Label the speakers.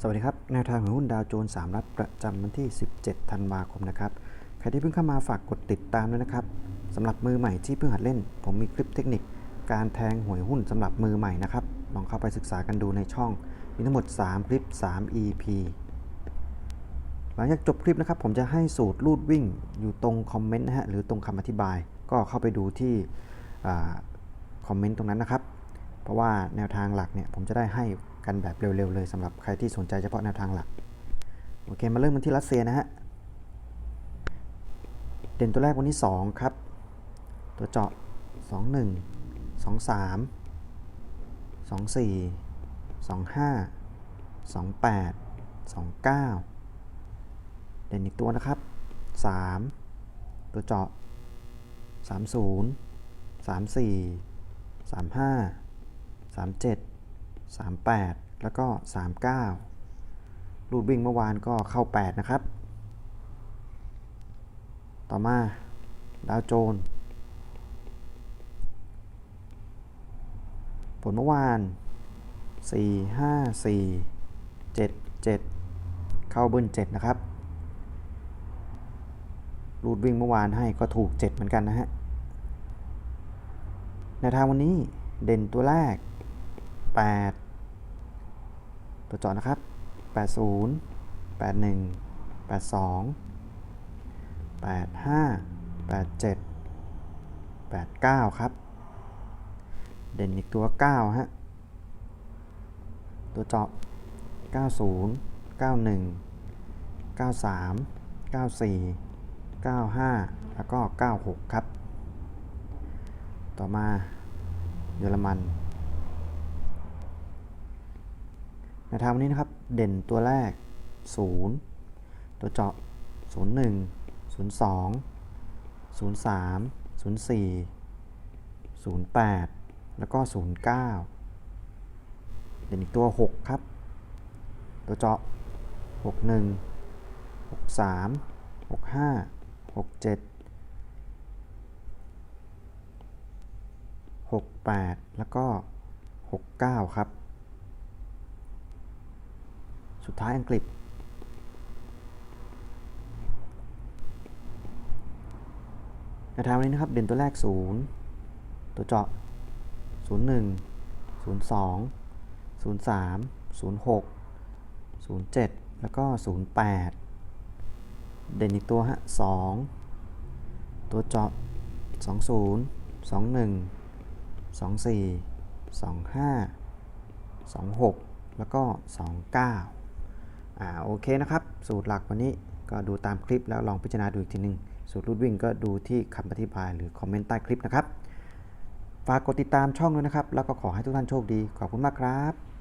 Speaker 1: สวัสดีครับ แนวทางของหุ้นดาวโจนส์3 รัฐประจำวันที่ 17 ธันวาคมนะครับ ใครที่เพิ่งเข้ามาฝากกดติดตามด้วยนะครับสำหรับมือใหม่ที่เพิ่งหัดเล่น ผมมีคลิปเทคนิค การแทงหวยหุ้นสำหรับมือใหม่นะครับ ลองเข้าไปศึกษากันดูในช่อง มีทั้งหมด 3 คลิป 3 EP หลังจากจบคลิปนะครับ ผมจะให้สูตรรูดวิ่งอยู่ตรงคอมเมนต์นะฮะหรือตรงคำอธิบาย ก็เข้าไปดูที่คอมเมนต์ตรงนั้นนะครับ เพราะว่าแนวทางหลักเนี่ยผมจะได้ให้ กันแบบเร็วๆเลยสำหรับใครที่สนใจเฉพาะแนวทางหลัก โอเค มาเริ่มกันที่รัสเซียนะฮะ เด่นตัวแรกวันที่ 2 ครับ ตัวเจาะ 21 23 24 25 28 29 เด่นอีกตัวนะครับ 3 ตัวเจาะ 30 34 35 37 38 แล้วก็ 39 รูดวิ่งเมื่อวานก็เข้า 8 นะครับ ต่อมาดาวโจน ผลเมื่อวาน 4 5 4 7 7 เข้าเบิ้ล7 นะครับ รูดวิ่งเมื่อวานให้ก็ถูก 7 เหมือนกันนะฮะในทางวันนี้เด่นตัวแรก 8 ตัวจาะนะครับ 80 81 82 85 87 89 ครับ เด่นอีกตัว 9 ฮะ ตัวเจาะ 90 91 93 94 95 แล้วก็ 96 ครับ ต่อมาเยอรมัน ใน ทางวันนี้นะครับ เด่นตัวแรก 0 ตัวเจาะ 01 02 03 04 08 แล้วก็ 09 เด่นอีกตัว 6 ครับ ตัวเจาะ 61 63 65 67 68 แล้วก็ 69 ครับ สุดท้ายอังกฤษในทางวันนี้นะครับ เด่นตัวแรก 0 ตัวเจาะ 01 02 03 06 07 แล้วก็ 08 เด่นอีกตัวฮะ 2 ตัวเจาะ 20 21 24 25 26 แล้วก็ 29 อ่าโอเคนะครับ สูตรหลักวันนี้ก็ดูตามคลิปแล้วลองพิจารณาดูอีกทีหนึง สูตรรูดวิ่งก็ดูที่คำอธิบายหรือคอมเมนต์ใต้คลิปนะครับ ฝากกดติดตามช่องด้วยนะครับ แล้วก็ขอให้ทุกท่านโชคดี ขอบคุณมากครับ